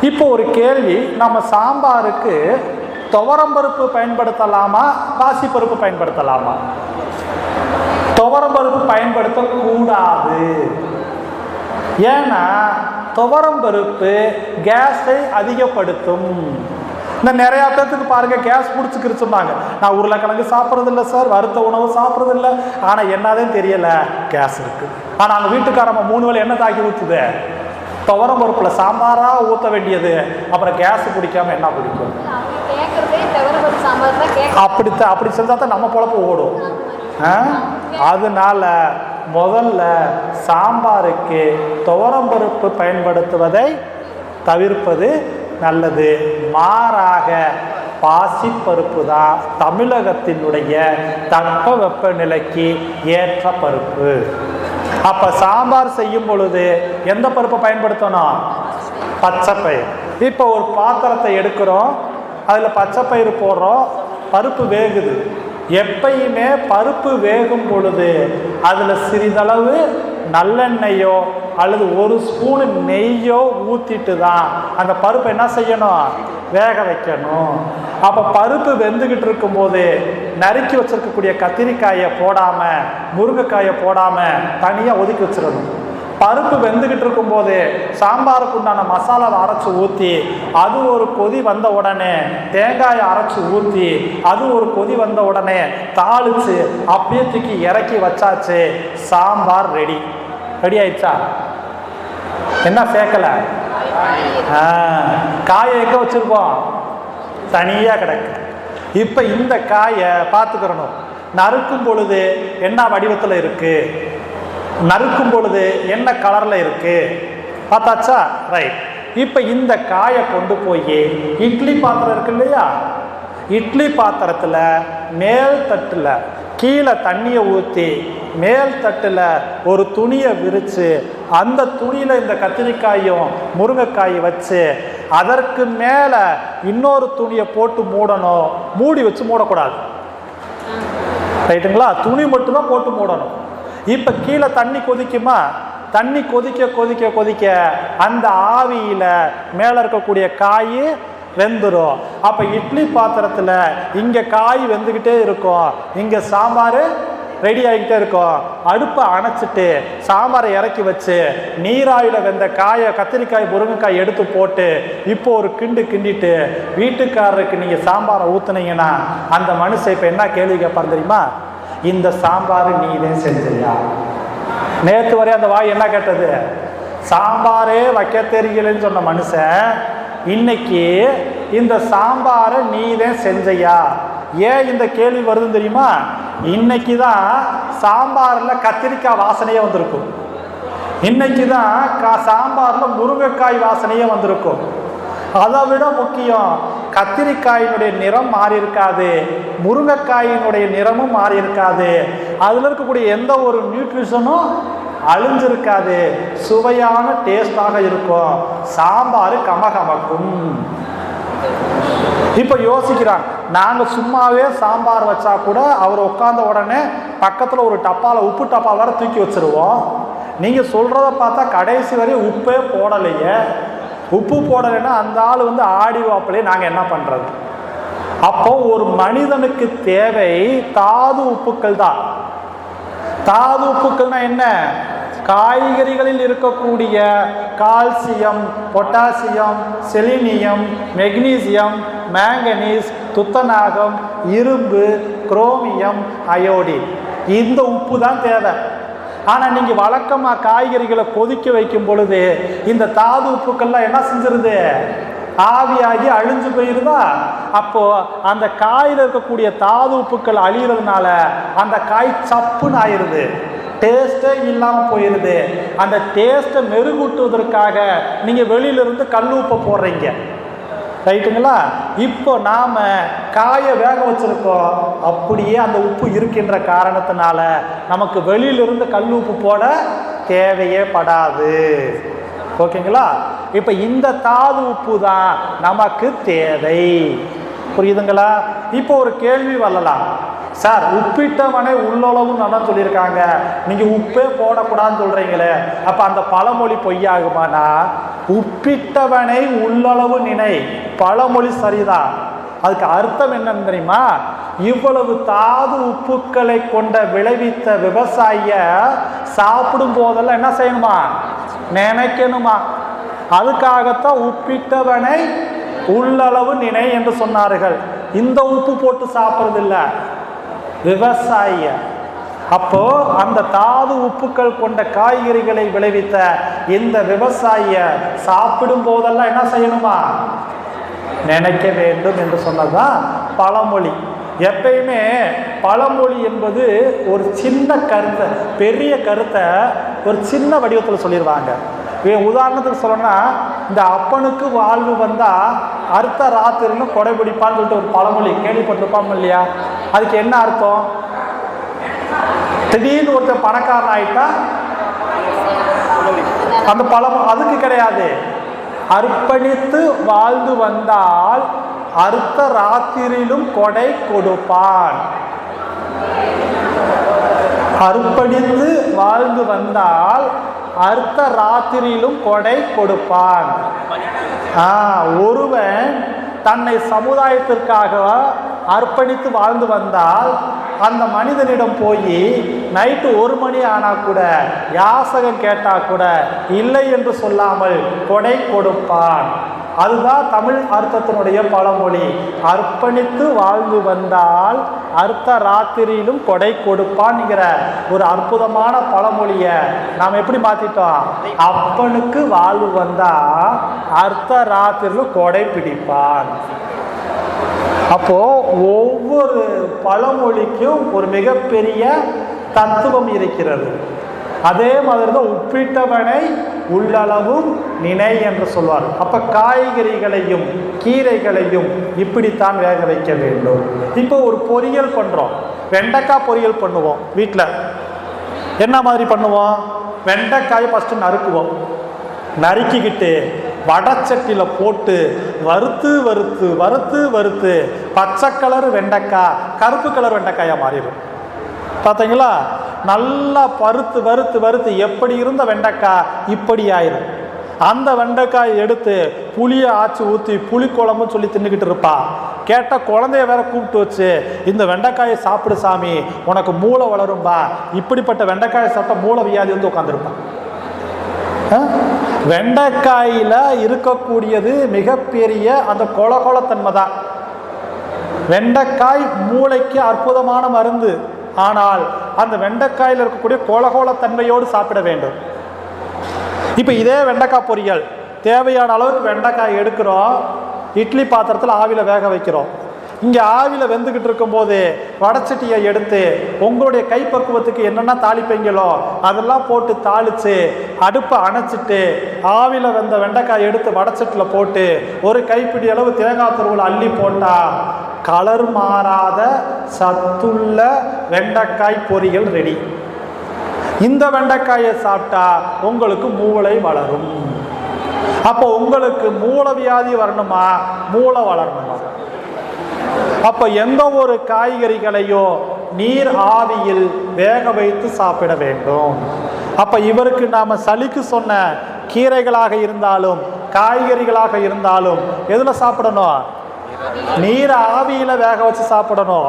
இப்போ ஒரு கேள்வி நம்ம சாம்பாருக்கு துவரம்பருப்பு பயன்படுத்தலாமா பாசிப்பருப்பு பயன்படுத்தலாமா? துவரம்பருப்பு பயன்படுத்தக்கூடாது. ஏன்னா துவரம்பருப்பு கேஸை அதிகப்படுத்தும். இந்த நிறையா பேர்த்துக்கு பாருங்க கேஸ் பிடிச்சிக்கிருச்சுமாங்க நான் உருளைக்கிழங்கு சாப்பிட்றது இல்லை சார் வறுத்த உணவு சாப்பிட்றது இல்லை ஆனால் என்னதான் தெரியல கேஸ் இருக்கு. ஆனால் அவங்க வீட்டுக்காரம்மா மூணு வேளை என்ன தாக்கி ஊற்றுது துவரம் பருப்பில் சாம்பாராக ஊற்ற வேண்டியது. அப்புறம் கேஸ் பிடிக்காம என்ன பிடிக்கும்? சாம்பார் தான் அப்படி செஞ்சால் தான் நம்ம பொழப்பு ஓடும்? அதனால முதல்ல சாம்பாருக்கு துவரம்பருப்பு பயன்படுத்துவதை தவிர்ப்பது நல்லது. மாறாக பாசிப்பருப்பு தான் தமிழகத்தினுடைய தட்ப வெப்பநிலைக்கு ஏற்ற பருப்பு. அப்ப சாம்பார் செய்யும் பொழுது எந்த பருப்பை பயன்படுத்தணும்? பச்சைப்பயிர் இப்போ ஒரு பாத்திரத்தை எடுக்கிறோம். அதில் பச்சைப்பயிறு போடுறோம். பருப்பு வேகுது. எப்பயுமே பருப்பு வேகும் பொழுது அதில் சிறிதளவு நல்லெண்ணெயோ அல்லது ஒரு ஸ்பூனு நெய்யோ ஊற்றிட்டு தான் அந்த பருப்பை என்ன செய்யணும்? வேக வைக்கணும். அப்போ பருப்பு வெந்துக்கிட்டு இருக்கும்போது நறுக்கி வச்சிருக்கக்கூடிய கத்திரிக்காயை போடாமல் முருங்கைக்காயை போடாமல் தனியாக ஒதுக்கி வச்சிடணும். பருப்பு வெந்துக்கிட்டு இருக்கும்போது சாம்பாருக்கு உண்டான மசாலாவை அரைச்சி ஊற்றி அது ஒரு கொதி வந்த உடனே தேங்காயை அரைச்சி ஊற்றி அது ஒரு கொதி வந்த உடனே தாளித்து அப்படியே தூக்கி இறக்கி வச்சாச்சு சாம்பார் ரெடி. ரெடி ஆயிடுச்சா? என்ன சேர்க்கல? காயை எக்க வச்சிருக்கோம்? தனியாக கிடக்கு. இப்போ இந்த காயை பார்த்துக்கிறணும். நறுக்கும் பொழுது என்ன வடிவத்தில் இருக்கு? நறுக்கும் பொழுது என்ன கலரில் இருக்கு? பார்த்தாச்சா? ரைட் இப்போ இந்த காயை கொண்டு போய் இட்லி பாத்திரம் இருக்கு இல்லையா? இட்லி பாத்திரத்தில் மேல் தட்டில் கீழே தண்ணியை ஊற்றி மேல் தட்டில் ஒரு துணியை விரித்து அந்த துணியில் இந்த கத்திரிக்காயும் முருங்கைக்காயும் வச்சு அதற்கு மேலே இன்னொரு துணியை போட்டு மூடணும். மூடி வச்சு மூடக்கூடாது. ரைட்டுங்களா துணி மட்டும்தான் போட்டு மூடணும். இப்போ கீழே தண்ணி கொதிக்குமா? தண்ணி கொதிக்க கொதிக்க கொதிக்க அந்த ஆவியில் மேலே இருக்கக்கூடிய காய் வெந்துடும் அப்போ இட்லி பாத்திரத்தில் இங்கே காய் வெந்துக்கிட்டே இருக்கும். இங்கே சாம்பார் ரெடி ஆகிக்கிட்டே இருக்கும். அடுப்பை அணைச்சிட்டு சாம்பாரை இறக்கி வச்சு நீராயில் வெந்த காயை கத்திரிக்காய் முருங்கைக்காய் எடுத்து போட்டு இப்போ ஒரு கிண்டு கிண்டிட்டு வீட்டுக்காரருக்கு நீங்கள் சாம்பாரை ஊற்றுனீங்கன்னா அந்த மனுஷன் இப்போ என்ன கேள்வி கேட்பார் தெரியுமா? இந்த சாம்பார் நீதே செஞ்சியா? நேற்று வரை அந்த வாய் என்ன கேட்டது? சாம்பாரே வைக்க தெரியலன்னு சொன்ன மனுஷன் இன்னைக்கு இந்த சாம்பாரை நீதான் செஞ்சையா? ஏன் இந்த கேள்வி வருதுன்னு தெரியுமா? இன்னைக்கு தான் சாம்பாரில் கத்திரிக்காய் வாசனையே வந்திருக்கும். இன்னைக்கு தான் கா சாம்பாரில் முருங்கைக்காய் வாசனையே வந்திருக்கும். அதை விட முக்கியம். கத்திரிக்காயினுடைய நிறம் மாறி இருக்காது முருங்கைக்காயினுடைய நிறமும் மாறி இருக்காது அதில் இருக்கக்கூடிய எந்த ஒரு நியூட்ரிஷனும் அழிஞ்சிருக்காது. சுவையான டேஸ்டாக இருக்கும். சாம்பார் கமகமக்கும். இப்போ யோசிக்கிறான் நாங்கள் சும்மாவே சாம்பார் வச்சா கூட அவர் உட்காந்த உடனே பக்கத்தில் ஒரு டப்பாவில் உப்பு டப்பா வேற தூக்கி வச்சிருவோம். நீங்கள் சொல்கிறத பார்த்தா கடைசி வரையும் உப்பே போடலையே. உப்பு போடலைன்னா அந்த ஆள் வந்து ஆடி வாப்பிலே நாங்கள் என்ன பண்ணுறது அப்போ ஒரு மனிதனுக்கு தேவை தாது உப்புக்கள் தான். தாது உப்புக்கள்னா என்ன? காய்கறிகளில் இருக்கக்கூடிய calcium potassium selenium magnesium manganese துத்தநாகம் இரும்பு குரோமியம் அயோடின். இந்த உப்பு தான் தேவை. ஆனால் நீங்கள் வழக்கமாக காய்கறிகளை கொதிக்க வைக்கும் பொழுது இந்த தாது உப்புக்கள்லாம் என்ன செஞ்சிருது? ஆவியாகி அழிஞ்சு போயிடுதா அப்போ அந்த காயில் இருக்கக்கூடிய தாது உப்புக்கள் அழிகிறதுனால அந்த காய் சப்புன்னு ஆயிடுது டேஸ்டே இல்லாமல் போயிடுது அந்த டேஸ்ட்டை மெருகூட்டுவதற்காக நீங்கள் வெளியிலிருந்து கல் உப்பை போடுறீங்க. ரைட்டுங்களா? இப்போ நாம் காயை வேக வச்சிருக்கோம். அப்படியே அந்த உப்பு இருக்கின்ற காரணத்தினால நமக்கு வெளியிலிருந்து கல் உப்பு போட தேவையே படாது. ஓகேங்களா? இப்போ இந்த தாது உப்பு தான் நமக்கு தேவை. புரியுதுங்களா? இப்போ ஒரு கேள்வி வரலாம். சார் உப்பிட்டவனே உள்ளளவும் நல்லா சொல்லியிருக்காங்க. நீங்கள் உப்பே போடக்கூடாதுன்னு சொல்கிறீங்களே அப்போ அந்த பழமொழி பொய்யாகுமானா? உப்பிட்டவனை உள்ளளவு நினை. பழமொழி சரிதான். அதுக்கு அர்த்தம் என்னன்னு தெரியுமா? இவ்வளவு தாது உப்புக்களை கொண்ட விளைவித்த விவசாயிய சாப்பிடும் போதெல்லாம் என்ன செய்யணுமா? நினைக்கணுமா? அதுக்காகத்தான் உப்பிட்டவனை உள்ளளவு நினை என்று சொன்னார்கள். இந்த உப்பு போட்டு சாப்பிட்றது இல்ல விவசாயிய. அப்போ அந்த தாது உப்புக்கள் கொண்ட காய்கறிகளை விளைவித்த இந்த விவசாயிய சாப்பிடும் போதெல்லாம் என்ன செய்யணுமா? நினைக்க வேண்டும் என்று சொன்னதுதான் பழமொழி. எப்பயுமே பழமொழி என்பது ஒரு சின்ன கருத்தை பெரிய கருத்தை ஒரு சின்ன வடிவத்தில் சொல்லிடுவாங்க உதாரணத்துக்கு சொல்லணும்னா இந்த அப்பனுக்கு வாழ்வு வந்தால் அர்த்த ராத்திரின்னு கொடை பிடிப்பான்னு சொல்லிட்டு ஒரு பழமொழி கேள்விப்பட்டிருப்பாங்க இல்லையா? அதுக்கு என்ன அர்த்தம்? திடீர்னு ஒருத்தன் பணக்காரன் ஆயிட்டா அந்த பழம் அதுக்கு கிடையாது. அர்ப்பணித்து வாழ்ந்து வந்தால் அர்த்த ராத்திரியிலும் கொடை கொடுப்பான். அர்ப்பணித்து வாழ்ந்து வந்தால் அர்த்த ராத்திரியிலும் கொடை கொடுப்பான். ஆ, ஒருவன் தன்னை சமுதாயத்திற்காக அர்ப்பணித்து வாழ்ந்து வந்தால் அந்த மனிதனிடம் போய் நைட்டு ஒரு மணி ஆனால் கூட யாசகம் கேட்டால் கூட இல்லை என்று சொல்லாமல் கொடை கொடுப்பான். அதுதான் தமிழ் அர்த்தத்தினுடைய பழமொழி. அர்ப்பணித்து வாழ்ந்து வந்தால் அர்த்த ராத்திரியிலும் கொடை கொடுப்பான்ங்கிற ஒரு அற்புதமான பழமொழியை நாம் எப்படி மாற்றிட்டோம் அப்பனுக்கு வாழ்வு வந்தால் அர்த்த ராத்திரியிலும் கொடை பிடிப்பான். அப்போ ஒவ்வொரு பழமொழிக்கும் ஒரு மிகப்பெரிய தத்துவம் இருக்கிறது. அதே மாதிரி தான் உப்பிட்டவனை உள்ளளவும் நினை என்று சொல்வார். அப்ப காய்கறிகளையும் கீரைகளையும் இப்படித்தான் வேக வைக்க வேண்டும். இப்போ ஒரு பொரியல் பண்றோம். வெண்டைக்காய் பொரியல் பண்ணுவோம் வீட்டில் என்ன மாதிரி பண்ணுவோம்? வெண்டைக்காயை ஃபஸ்ட்டு நறுக்குவோம். நறுக்கிக்கிட்டு வடச்சட்டியில் போட்டு வறுத்து வறுத்து வறுத்து வறுத்து பச்சை கலர் வெண்டைக்காய் கருப்பு கலர் வெண்டைக்காயாக மாறிடும். பார்த்தீங்களா நல்லா பருத்து வறுத்து வறுத்து எப்படி இருந்த வெண்டைக்காய் இப்படி ஆயிரும். அந்த வெண்டைக்காய் எடுத்து புளியை ஆச்சு ஊற்றி புளி குழம்புன்னு சொல்லி தின்னுக்கிட்டு இருப்பா. கேட்ட குழந்தைய வேற கூப்பிட்டு வச்சு இந்த வெண்டைக்காயை சாப்பிடு சாமி உனக்கு மூளை வளரும்பா. இப்படிப்பட்ட வெண்டைக்காயை சாப்பிட்டா மூளை வியாதி வந்து உட்காந்துருப்பான் வெண்டைக்காயில் இருக்கக்கூடியது மிகப்பெரிய அந்த கொலகொலத்தன்மை தான் வெண்டைக்காய் மூளைக்கு அற்புதமான மருந்து. ஆனால் அந்த வெண்டைக்காயில் இருக்கக்கூடிய கொலகோலத்தன்மையோடு சாப்பிட வேண்டும். இப்போ இதே வெண்டைக்காய் பொரியல். தேவையான அளவுக்கு வெண்டைக்காய் எடுக்கிறோம். இட்லி பாத்திரத்தில் ஆவியில் வேக வைக்கிறோம். இங்கே ஆவியில் வெந்துக்கிட்டு இருக்கும்போது வடச்சட்டியை எடுத்து உங்களுடைய கைப்பக்குவத்துக்கு என்னென்ன தாளிப்பீங்களோ அதெல்லாம் போட்டு தாளித்து அடுப்பை அணைச்சிட்டு ஆவியில் வெந்த வெண்டைக்காய் எடுத்து வடச்சட்டியில் போட்டு ஒரு கைப்பிடி அளவு தேங்காய் துருவில் அள்ளி போட்டால் கலர் மாறாத சத்துள்ள வெண்டைக்காய் பொரியல் ரெடி இந்த வெண்டைக்காயை சாப்பிட்டா உங்களுக்கு மூளை வளரும். அப்போ உங்களுக்கு மூளை வியாதி வரணுமா? மூளை வளரணுமா. அப்ப எந்த ஒரு காய்கறிகளையோ நீர் ஆவியில் வேக வைத்து சாப்பிட வேண்டும். அப்ப இவருக்கு நாம சளிக்கு சொன்ன கீரைகளாக இருந்தாலும் காய்கறிகளாக இருந்தாலும் எதுல சாப்பிடணும்? நீர் ஆவியில வேக வச்சு சாப்பிடணும்.